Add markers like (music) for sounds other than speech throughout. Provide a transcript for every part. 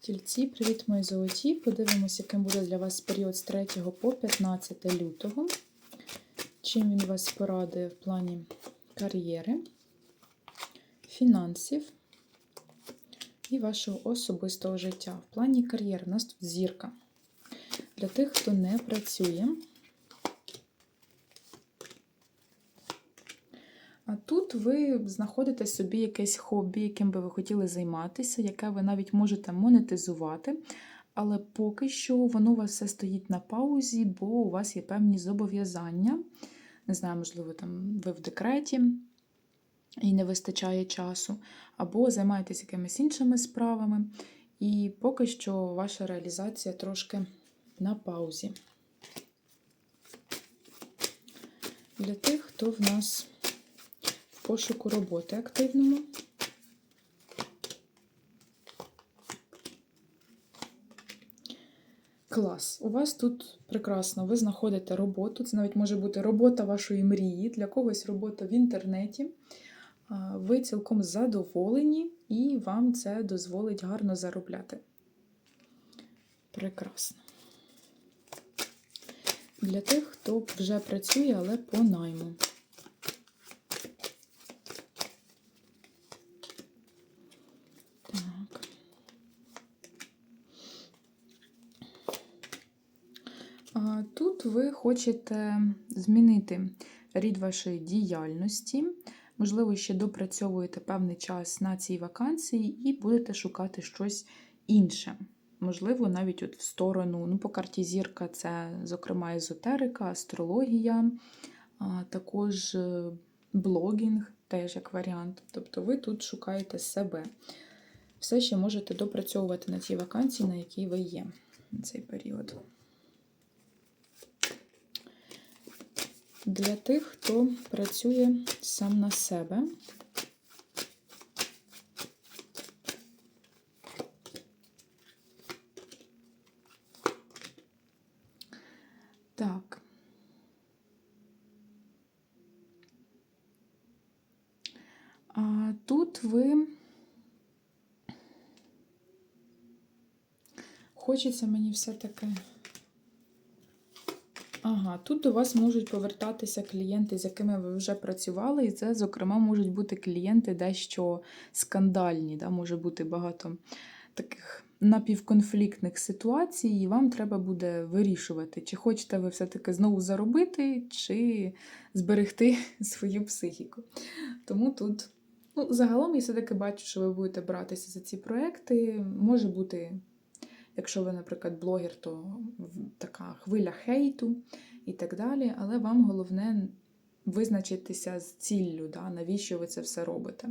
Тільці, привіт, мої золоті. Подивимося, яким буде для вас період з 3 по 15 лютого. Чим він вас порадує в плані кар'єри, фінансів і вашого особистого життя. В плані кар'єри у нас тут зірка. Для тих, хто не працює. А тут ви знаходите собі якесь хобі, яким би ви хотіли займатися, яке ви навіть можете монетизувати, але поки що воно у вас все стоїть на паузі, бо у вас є певні зобов'язання. Не знаю, можливо, там ви в декреті і не вистачає часу, або займаєтесь якимись іншими справами. І поки що ваша реалізація трошки на паузі. Для тих, хто в нас пошуку роботи активному. Клас. У вас тут прекрасно, ви знаходите роботу. Це навіть може бути робота вашої мрії, для когось робота в інтернеті. Ви цілком задоволені, і вам це дозволить гарно заробляти. Прекрасно. Для тих, хто вже працює, але по найму. Так. А Тут ви хочете змінити рід вашої діяльності. Можливо, ще допрацьовуєте певний час на цій вакансії і будете шукати щось інше. Можливо, навіть от в сторону, ну, по карті зірка це, зокрема, езотерика, астрологія, а також е, блогінг, теж як варіант. Тобто ви тут шукаєте себе. Все ще можете допрацьовувати на тій вакансії, на якій ви є на цей період. Для тих, хто працює сам на себе. Так. А тут ви хочеться мені все-таки. Ага, тут до вас можуть повертатися клієнти, з якими ви вже працювали, і це, зокрема, можуть бути клієнти дещо скандальні. Да? Може бути багато таких напівконфліктних ситуацій, і вам треба буде вирішувати, чи хочете ви все-таки знову заробити, чи зберегти (laughs) свою психіку. Тому тут, ну, загалом, я все-таки бачу, що ви будете братися за ці проекти. Може бути. Якщо ви, наприклад, блогер, то така хвиля хейту і так далі. Але вам головне визначитися з ціллю, да, навіщо ви це все робите.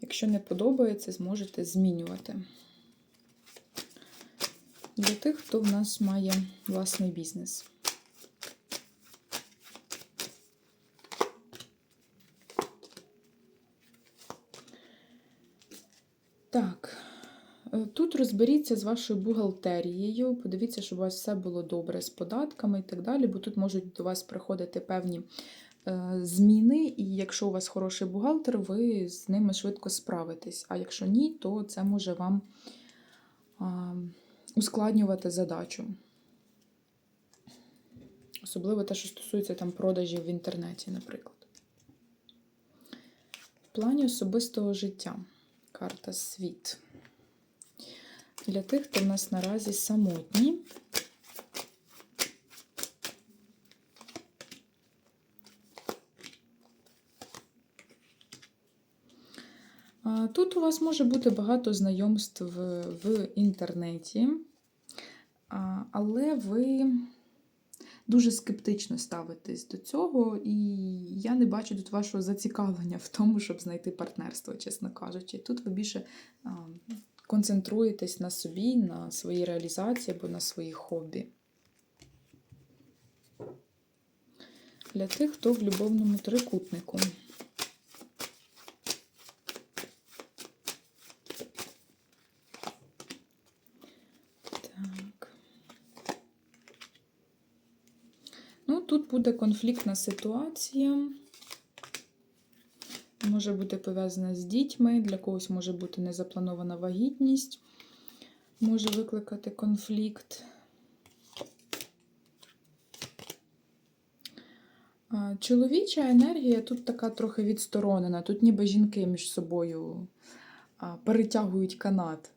Якщо не подобається, зможете змінювати. Для тих, хто в нас має власний бізнес. Так. Тут розберіться з вашою бухгалтерією, подивіться, щоб у вас все було добре з податками і так далі, бо тут можуть до вас приходити певні е, зміни, і якщо у вас хороший бухгалтер, ви з ними швидко справитесь. А якщо ні, то це може вам е, ускладнювати задачу. Особливо те, що стосується там продажів в інтернеті, наприклад. В плані особистого життя. Карта світ для тих, хто в нас наразі самотні. Тут у вас може бути багато знайомств в інтернеті, але ви дуже скептично ставитесь до цього, і я не бачу тут вашого зацікавлення в тому, щоб знайти партнерство, чесно кажучи. Тут ви більше концентруєтесь на собі, на своїй реалізації або на своїх хобі. Для тих, хто в любовному трикутнику. Так. Ну, тут буде конфліктна ситуація. Може бути пов'язана з дітьми, для когось може бути незапланована вагітність, може викликати конфлікт. Чоловіча енергія тут така трохи відсторонена. Тут ніби жінки між собою перетягують канат.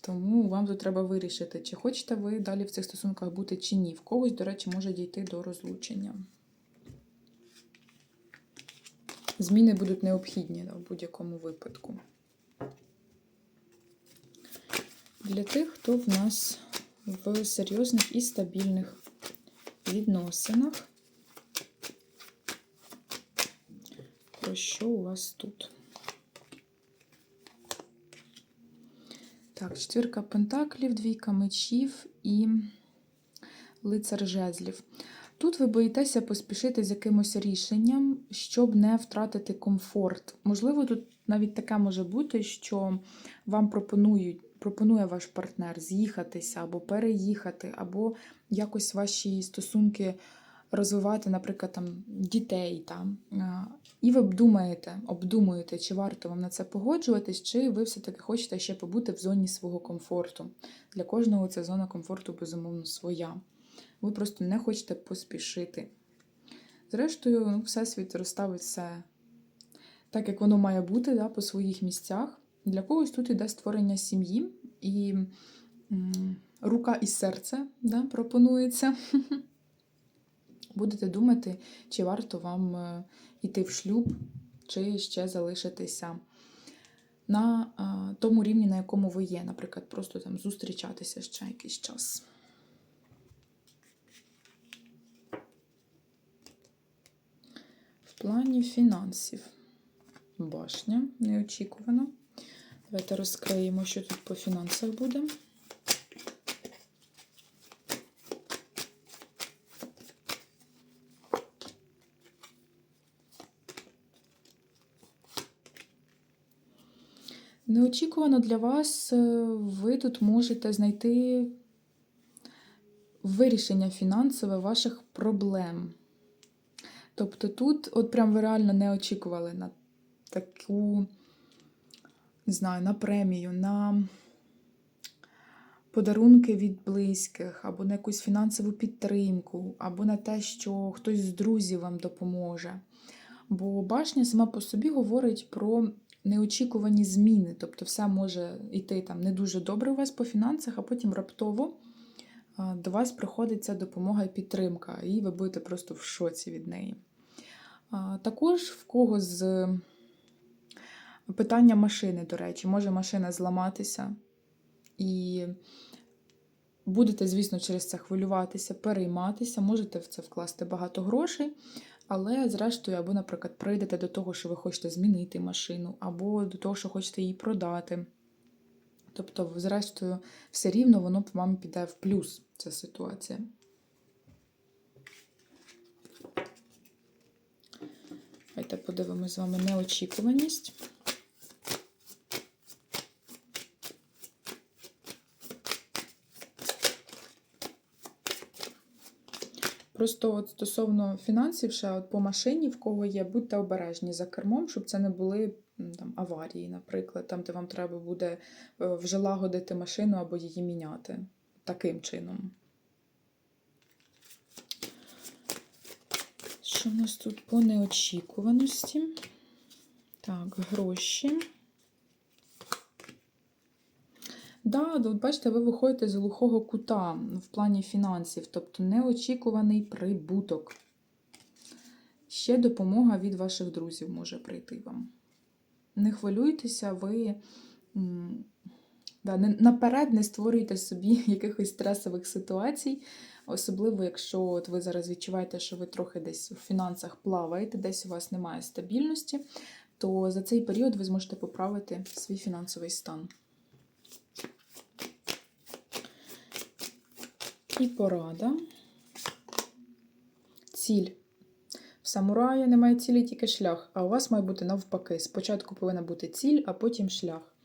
Тому вам тут треба вирішити, чи хочете ви далі в цих стосунках бути чи ні. В когось, до речі, може дійти до розлучення. Зміни будуть необхідні в будь-якому випадку. Для тих, хто в нас в серйозних і стабільних відносинах. Про що у вас тут? Так, четвірка пентаклів, двійка мечів і лицар жезлів. Тут ви боїтеся поспішити з якимось рішенням, щоб не втратити комфорт. Можливо, тут навіть таке може бути, що вам пропонують, пропонує ваш партнер з'їхатися або переїхати, або якось ваші стосунки розвивати, наприклад, там дітей. Там. І ви обдумаєте, обдумуєте, чи варто вам на це погоджуватись, чи ви все-таки хочете ще побути в зоні свого комфорту. Для кожного ця зона комфорту, безумовно, своя. Ви просто не хочете поспішити. Зрештою, ну, Всесвіт розставить все так, як воно має бути, да, по своїх місцях. Для когось тут іде створення сім'ї і м, рука і серце да, пропонується. (laughs) Будете думати, чи варто вам е, йти в шлюб, чи ще залишитися на а, тому рівні, на якому ви є, наприклад, просто там зустрічатися ще якийсь час. Плані фінансів. Башня неочікувано. Давайте розкриємо, що тут по фінансах буде. Неочікувано для вас е, ви тут можете знайти вирішення фінансове ваших проблем. Тобто тут, от прям ви реально не очікували на таку, не знаю, на премію, на подарунки від близьких, або на якусь фінансову підтримку, або на те, що хтось з друзів вам допоможе. Бо башня сама по собі говорить про неочікувані зміни. Тобто, все може йти там не дуже добре у вас по фінансах, а потім раптово до вас приходить ця допомога і підтримка, і ви будете просто в шоці від неї. Також в кого з питання машини, до речі, може машина зламатися, і будете, звісно, через це хвилюватися, перейматися, можете в це вкласти багато грошей. Але, зрештою, або, наприклад, прийдете до того, що ви хочете змінити машину, або до того, що хочете її продати. Тобто, зрештою, все рівно воно вам піде в плюс ця ситуація. Давайте подивимось з вами неочікуваність. Просто от стосовно фінансів, ще от по машині, в кого є, будьте обережні за кермом, щоб це не були там, аварії, наприклад, там, де вам треба буде е, вже лагодити машину або її міняти. Таким чином. Що в нас тут по неочікуваності? Так, гроші. Да, от бачите, ви виходите з глухого кута в плані фінансів, тобто неочікуваний прибуток. Ще допомога від ваших друзів може прийти вам. Не хвилюйтеся, ви да, наперед не створюйте собі (laughs) якихось стресових ситуацій, особливо, якщо от ви зараз відчуваєте, що ви трохи десь у фінансах плаваєте, десь у вас немає стабільності, то за цей період ви зможете поправити свій фінансовий стан. І порада. Ціль. В самурая немає цілі, тільки шлях, а у вас має бути навпаки. Спочатку повинна бути ціль, а потім шлях.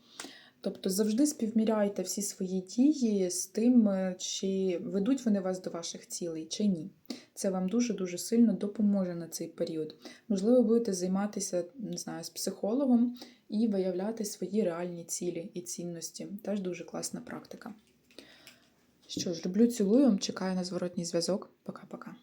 Тобто завжди співміряйте всі свої дії з тим, чи ведуть вони вас до ваших цілей, чи ні. Це вам дуже-дуже сильно допоможе на цей період. Можливо, будете займатися не знаю, з психологом і виявляти свої реальні цілі і цінності. Теж дуже класна практика. Що ж, люблю, цілую, чекаю на зворотній зв'язок. Пока-пока.